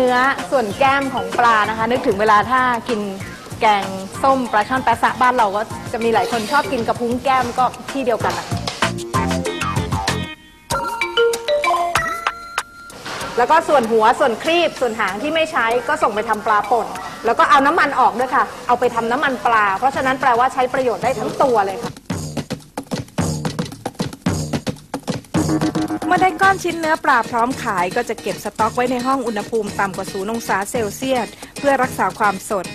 เนื้อส่วนแก้มของปลานะคะ นึกถึงเวลาถ้ากินแกงส้มปลาช่อนแปะซะบ้านเราก็จะมีหลายคนชอบกินกระพุ้งแก้มก็ที่เดียวกันอะแล้วก็ส่วนหัวส่วนครีบส่วนหางที่ไม่ใช้ก็ส่งไปทำปลาป่น แล้วก็เอาน้ำมันออกด้วยค่ะ เอาไปทำน้ำมันปลา เพราะฉะนั้นแปลว่าใช้ประโยชน์ได้ทั้งตัวเลยค่ะ มื่อได้ก้อนชิ้นเนื้อปลาพร้อมขายก็จะเก็บสต็อกไว้ในห้องอุณหภูมิต่ำกว่า0องศาเซลเซียสเพื่อรักษาความสด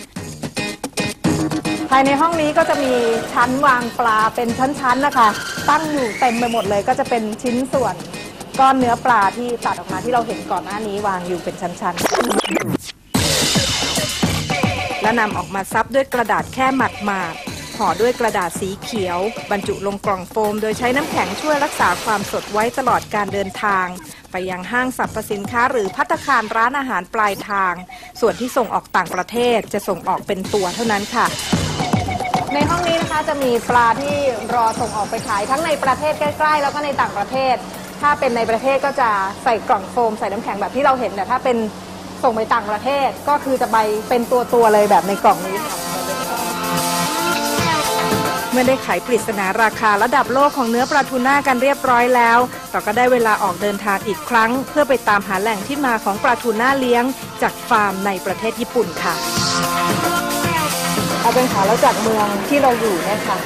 ภายในห้องนี้ก็จะมีชั้นวางปลาเป็นชั้นๆนะคะ ตั้งอยู่เต็มไปหมดเลย ก็จะเป็นชิ้นส่วนก้อนเนื้อปลาที่ตัดออกมาที่เราเห็นก่อนหน้านี้วางอยู่เป็นชั้นๆ และนำออกมาซับด้วยกระดาษแค่หมัดหมาดๆ ห่อด้วยกระดาษสีเขียว บรรจุลงกล่องโฟม โดยใช้น้ำแข็งช่วยรักษาความสดไว้ตลอดการเดินทาง ไปยังห้างสรรพสินค้าหรือพัตตาคารร้านอาหารปลายทาง ส่วนที่ส่งออกต่างประเทศจะส่งออกเป็นตัวเท่านั้นค่ะในห้องนี้นะคะจะมีปลาที่รอส่งออกไปขายทั้งในประเทศใกล้ ๆ แล้วก็ในต่างประเทศ ถ้าเป็นในประเทศก็จะใส่กล่องโฟมใส่น้ำแข็งแบบที่เราเห็นแต่ถ้าเป็นส่งไปต่างประเทศก็คือจะไปเป็นตัวๆเลยแบบในกล่องนี้ค่ะ มื่อได้ไขปริศนาราคาระดับโลกของเนื้อปลาทูน่ากันเรียบร้อยแล้วเราก็ได้เวลาออกเดินทางอีกครั้ง เพื่อไปตามหาแหล่งที่มาของปลาทูน่าเลี้ยง จากฟาร์มในประเทศญี่ปุ่นค่ะเอาเป็นขาเราจากเมืองที่เราอยู่เนี่ยค่ะ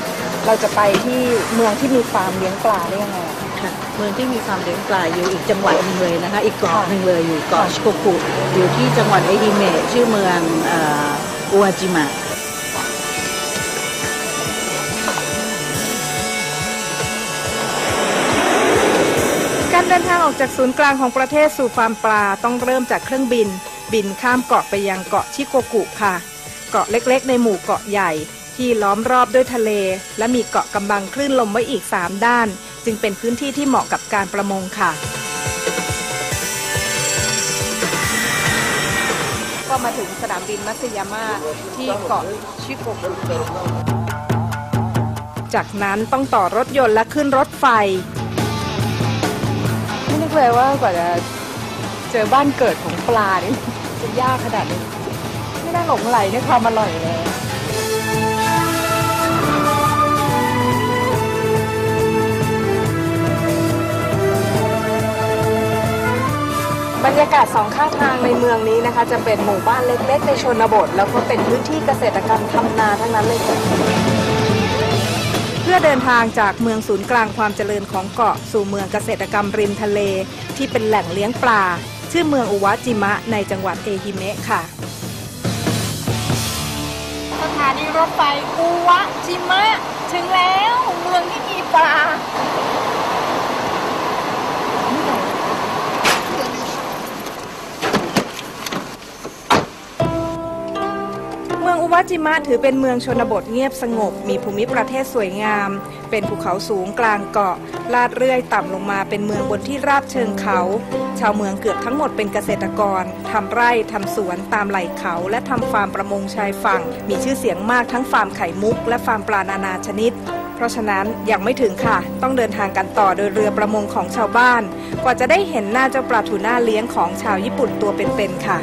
เราจะไปที่เมืองที่มีฟาร์มเลี้ยงปลาได้ยังไงอะค่ะเมืองที่มีฟาร์มเลี้ยงปลาอยู่อีกจังหวัดหนึ่งเลยนะคะ อีกเกาะหนึ่งเลยอยู่เกาะชิโกกุอยู่ที่จังหวัดเอฮิเมะชื่อเมืองเอ่ออุวาจิมะ เดินทางออกจากศูนย์กลางของประเทศสู่ฟาร์มปลาต้องเริ่มจากเครื่องบิน บินข้ามเกาะไปยังเกาะชิโกกุค่ะ เกาะเล็กๆ ในหมู่เกาะใหญ่ ที่ล้อมรอบด้วยทะเล และมีเกาะกำบังคลื่นลมไว้อีก 3 ด้าน จึงเป็นพื้นที่ที่เหมาะกับการประมงค่ะ ก็มาถึงสนามบินมัตสึยาม่าที่เกาะชิโกกุจากนั้นต้องต่อรถยนต์และขึ้นรถไฟ ลยว่ากว่าจะเจอบ้านเกิดของปลานี่จะยากขนาดนี้ไม่ได้หลงไหลในความอร่อยเลยบรรยากาศสองข้างทางในเมืองนี้นะคะ จะเป็นหมู่บ้านเล็กๆในชนบท แล้วก็เป็นพื้นที่เกษตรกรรมทำนาทั้งนั้นเลยค่ะ พื่อเดินทางจากเมืองศูนย์กลางความเจริญของเกาะสู่เมืองเกษตรกรรมริมทะเล ที่เป็นแหล่งเลี้ยงปลา ชื่อเมืองอุวาจิมะในจังหวัดเอฮิเมะค่ะ สถานีรถไฟอุวะจิมะ ถึงแล้วเมืองที่มีปลา เมืองอุวาจิมะถือเป็นเมืองชนบทเงียบสงบ มีภูมิประเทศสวยงาม เป็นภูเขาสูงกลางเกาะ ลาดเรื่อยต่ำลงมาเป็นเมืองบนที่ราบเชิงเขา ชาวเมืองเกือบทั้งหมดเป็นเกษตรกรทำไร่ทำสวนตามไหล่เขา และทำฟาร์มประมงชายฝั่ง มีชื่อเสียงมากทั้งฟาร์มไข่มุก และฟาร์มปลานานาชนิดเพราะฉะนั้นยังไม่ถึงค่ะ ต้องเดินทางกันต่อโดยเรือประมงของชาวบ้าน กว่าจะได้เห็นหน้าเจ้าปลาทูน่าเลี้ยงของชาวญี่ปุ่นตัวเป็นๆค่ะ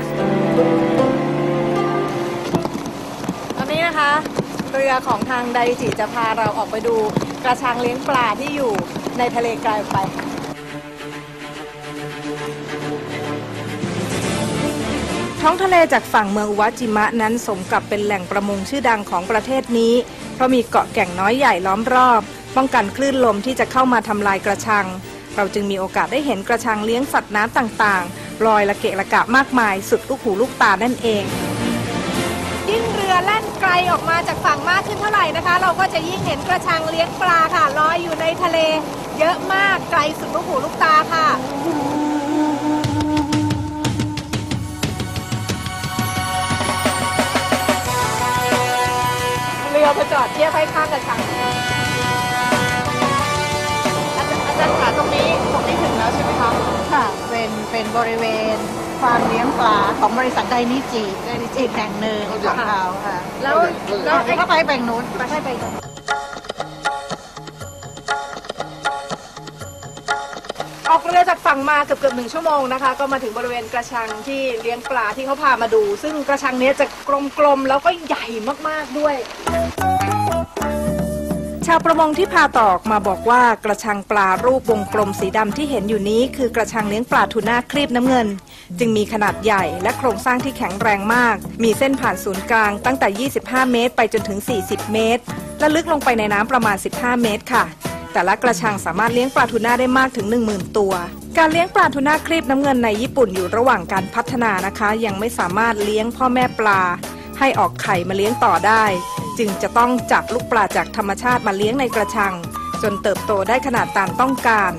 เรือของทางไดจิจะพาเราออกไปดูกระชังเลี้ยงปลาที่อยู่ในทะเลไกลไปท้องทะเลจากฝั่งเมืองอุวาจิมะนั้นสมกับเป็นแหล่งประมงชื่อดังของประเทศนี้ เพราะมีเกาะแก่งน้อยใหญ่ล้อมรอบ ป้องกันคลื่นลมที่จะเข้ามาทำลายกระชัง เราจึงมีโอกาสได้เห็นกระชังเลี้ยงสัตว์น้ำต่างๆลอยละเกะละกะมากมายสุดลูกหูลูกตานั่นเองยิ่ง ออกมาจากฝั่งมากขึ้นเท่าไหร่นะคะ เราก็จะยิ่งเห็นกระชังเลี้ยงปลาค่ะลอยอยู่ในทะเล เยอะมากไกลสุดลูกหูลูกตาค่ะเรือมาจอดเทียบให้ข้างกระชังอาจารย์อาจารย์ค่ะตรงนี้ตรงนี้ถึงแล้วใช่ไหมคะค่ะเป็นเป็นบริเวณ ฟาร์มเลี้ยงปลาของบริษัทไดนิจิไดนิจิแห่งหนึ่งของเราค่ะแล้วแล้วแล้วไอ้ก็ไปแบ่งนู้นไปให้ไปตรงออกเรือจากฝั่งมาเกือบเกือบหนึ่งชั่วโมงนะคะ ก็มาถึงบริเวณกระชังที่เลี้ยงปลาที่เขาพามาดู ซึ่งกระชังเนี้ยจะกลมๆแล้วก็ใหญ่มากๆด้วย ชาวประมงที่พาตอกมาบอกว่ากระชังปลารูปวงกลมสีดำที่เห็นอยู่นี้ คือกระชังเลี้ยงปลาทูน่าครีบน้ำเงิน จึงมีขนาดใหญ่และโครงสร้างที่แข็งแรงมาก มีเส้นผ่านศูนย์กลางตั้งแต่ 25 เมตร ไปจนถึง 40 เมตร และลึกลงไปในน้ำประมาณ 15 เมตรค่ะ แต่ละกระชังสามารถเลี้ยงปลาทูน่าได้มากถึง 10,000 ตัว การเลี้ยงปลาทูน่าครีบน้ำเงินในญี่ปุ่นอยู่ระหว่างการพัฒนานะคะ ยังไม่สามารถเลี้ยงพ่อแม่ปลา ให้ออกไข่มาเลี้ยงต่อได้ จึงจะต้องจับลูกปลาจากธรรมชาติมาเลี้ยงในกระชัง จนเติบโตได้ขนาดตามต้องการ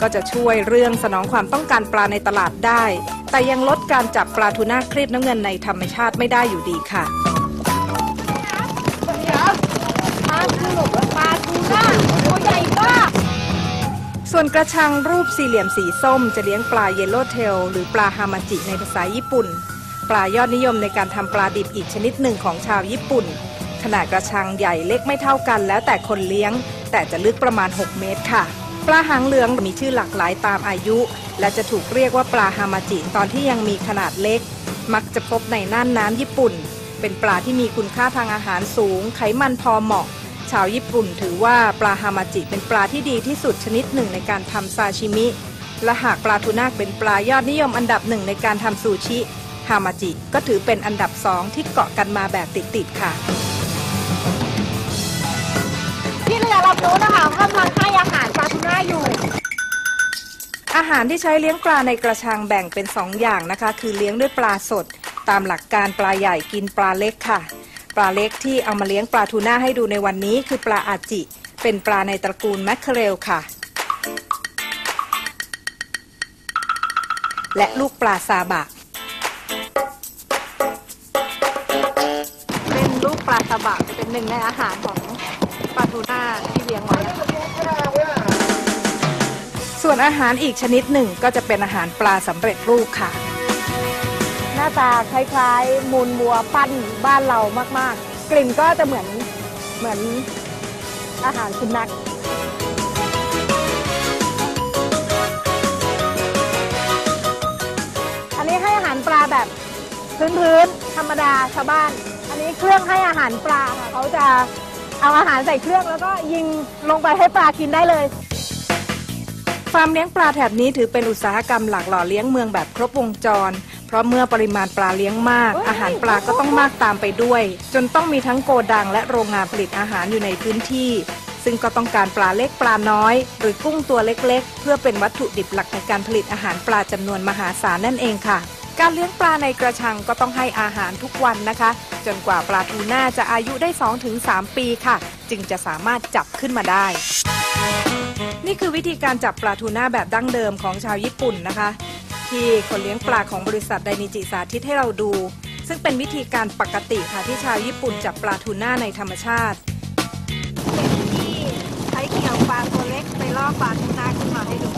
ก็จะช่วยเรื่องสนองความต้องการปลาในตลาดได้ แต่ยังลดการจับปลาทูน่าครีบน้ำเงินในธรรมชาติไม่ได้อยู่ดีค่ะส่วนกระชังรูปสี่เหลี่ยมสีส้มจะเลี้ยงปลาเยลโล่เทลหรือปลาฮามาจิในภาษาญี่ปุ่น ปลายอดนิยมในการทำปลาดิบอีกชนิดหนึ่งของชาวญี่ปุ่น ขนาดกระชังใหญ่เล็กไม่เท่ากัน แล้วแต่คนเลี้ยง แต่จะลึกประมาณ 6 เมตรค่ะ ปลาหางเหลืองมีชื่อหลากหลายตามอายุ และจะถูกเรียกว่าปลาฮามาจิตอนที่ยังมีขนาดเล็ก มักจะพบในน่านน้ำญี่ปุ่น เป็นปลาที่มีคุณค่าทางอาหารสูง ไขมันพอเหมาะ ชาวญี่ปุ่นถือว่าปลาฮามาจิเป็นปลาที่ดีที่สุดชนิดหนึ่งในการทำซาชิมิ และหากปลาทูน่าเป็นปลายอดนิยมอันดับหนึ่งในการทำซูชิฮามาจิก็ถือเป็นอันดับสองที่เกาะกันมาแบบติดๆค่ะ นู้นนะคะกำลังให้อาหารปลาทูน่าอยู่ อาหารที่ใช้เลี้ยงปลาในกระชังแบ่งเป็น 2 อย่างนะคะ คือเลี้ยงด้วยปลาสด ตามหลักการปลาใหญ่กินปลาเล็กค่ะ ปลาเล็กที่เอามาเลี้ยงปลาทูน่าให้ดูในวันนี้คือปลาอาจิ เป็นปลาในตระกูลแมคเคอเรลค่ะ และลูกปลาซาบะเป็นลูกปลาตะบะเป็นหนึ่งในอาหารของปลาทูน่าที่ เลี้ยงไว้ ส่วนอาหารอีกชนิดหนึ่งก็จะเป็นอาหารปลาสำเร็จรูปค่ะ หน้าตาคล้ายๆ มูลวัวปั้นบ้านเรามากๆ กลิ่นก็จะเหมือนเหมือนอาหารสุนัขอันนี้ให้อาหารปลาแบบพื้นๆธรรมดาชาวบ้าน อันนี้เครื่องให้อาหารปลาค่ะเขาจะ เอาอาหารใส่เครื่องแล้วก็ยิงลงไปให้ปลากินได้เลย ฟาร์มเลี้ยงปลาแถบนี้ถือเป็นอุตสาหกรรมหลักหล่อเลี้ยงเมืองแบบครบวงจร เพราะเมื่อปริมาณปลาเลี้ยงมาก อาหารปลาก็ต้องมากตามไปด้วย จนต้องมีทั้งโกดังและโรงงานผลิตอาหารอยู่ในพื้นที่ ซึ่งก็ต้องการปลาเล็กปลาน้อย หรือกุ้งตัวเล็กๆ เพื่อเป็นวัตถุดิบหลักในการผลิตอาหารปลาจำนวนมหาศาลนั่นเองค่ะ การเลี้ยงปลาในกระชังก็ต้องให้อาหารทุกวันนะคะ จนกว่าปลาทูน่าจะอายุได้ 2-3 ปีค่ะ จึงจะสามารถจับขึ้นมาได้ นี่คือวิธีการจับปลาทูน่าแบบดั้งเดิมของชาวญี่ปุ่นนะคะ ที่คนเลี้ยงปลาของบริษัทไดนิจิสาธิตให้เราดู ซึ่งเป็นวิธีการปกติค่ะที่ชาวญี่ปุ่นจับปลาทูน่าในธรรมชาติที่ใช้เกี่ยวปลาตัวเล็กไปล่อปลาทูน่าขึ้นมาให้ดู